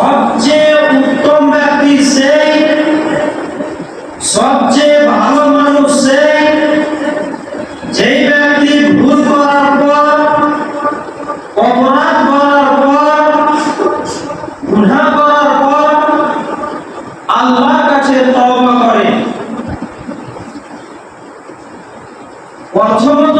সবচেয়ে উত্তম ব্যক্তি সেই, সবচেয়ে ভালো মানুষ সেই, যেই ব্যক্তি ভুল করার পর, অপরাধ করার পর গুনাহ করার পর আল্লাহর কাছে তওবা করে। প্রথমত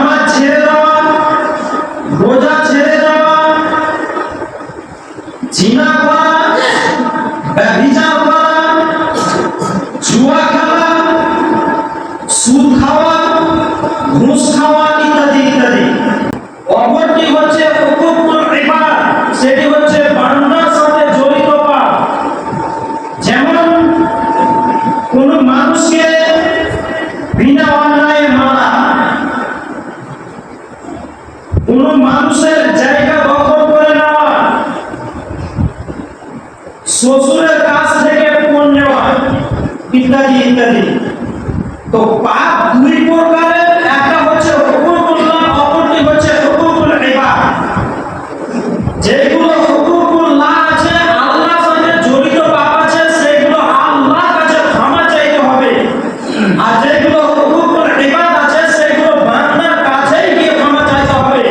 সুদ খাওয়া, ঘুষ খাওয়া ইত্যাদি ইত্যাদি। অপরটি হচ্ছে সেটি হচ্ছে বান্দার সাথে জড়িত পাপ। যেমন কোন মানুষকে বিনা অন্যায় মারা, কোন মানুষের জায়গা দখল করে নেওয়া, শ্বশুরের কাছ থেকে ফোন নেওয়া, ইত্যাদি ইত্যাদি। তো পাপ দুই প্রকারের, একটা হচ্ছে হুকুকুল্লাহ অপরটি হচ্ছে হুকুকুল ইবাদ। যেগুলো হুকুকুল্লাহ আছে আল্লাহর সাথে জড়িত পাপ আছে, সেগুলো কাছে ক্ষমা চাইতে হবে। আর যেগুলো হুকুকুল ইবাদ আছে, সেগুলো বান্দার কাছেই গিয়ে ক্ষমা চাইতে হবে।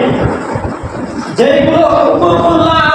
যেগুলো হুকুকুল্লাহ